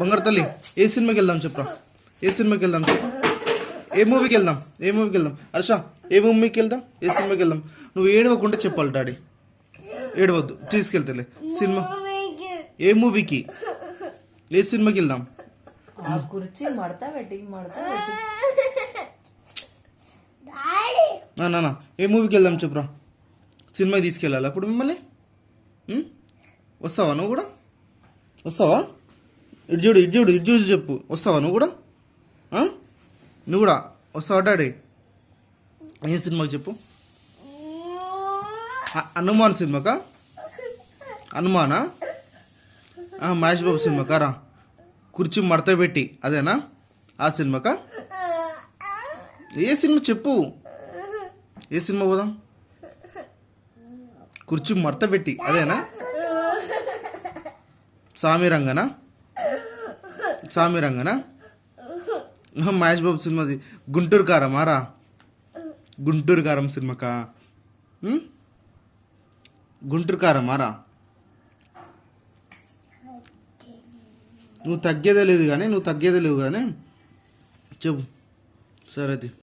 బంగారు తల్లి ఏ సినిమాకి వెళ్దాం చెప్పరా? ఏ సినిమాకి వెళ్దాం చెప్పు. ఏ మూవీకి వెళ్దాం? ఏ మూవీకి వెళ్దాం? హర్ష ఏ మూవీకి వెళ్దాం? ఏ సినిమాకి వెళ్దాం? నువ్వు ఏడవకుండా చెప్పాలి డాడీ. ఏడవద్దు తీసుకెళ్తలే. సినిమా ఏ మూవీకి? ఏ సినిమాకి వెళ్దాం? ఆ కుర్చీ మడతా పెట్టి మడతా పెట్టి. నా నాన్న ఏ మూవీకి వెళ్దాం చెప్పురా? సినిమాకి తీసుకెళ్ళాలి అప్పుడు మిమ్మల్ని? వస్తావా నువ్వు కూడా? వస్తావా? ఇటు చూడు ఇటు చూడు ఇటు చూసి చెప్పు. వస్తావా నువ్వు కూడా? నువ్వు కూడా? వస్తావా డాడీ? ఏ సినిమాకి చెప్పు? హనుమాన్ సినిమాకా? హనుమానా? మహేష్ బాబు సినిమాకా? రా. కుర్చీ మడత పెట్టి అదేనా? ఆ సినిమాకా? ఏ సినిమా చెప్పు? ఏ సినిమా పోదాం? కుర్చీ మడత పెట్టి అదేనా? సామి స్వామి రంగనా? మహేష్ బాబు సినిమాది గుంటూరు కారమారా గుంటూరు కారం సినిమాకా? గుంటూరు కారమారా నువ్వు తగ్గేదే లేదు కానీ నువ్వు తగ్గేదే లేవు కానీ చెప్పు. సరే అది.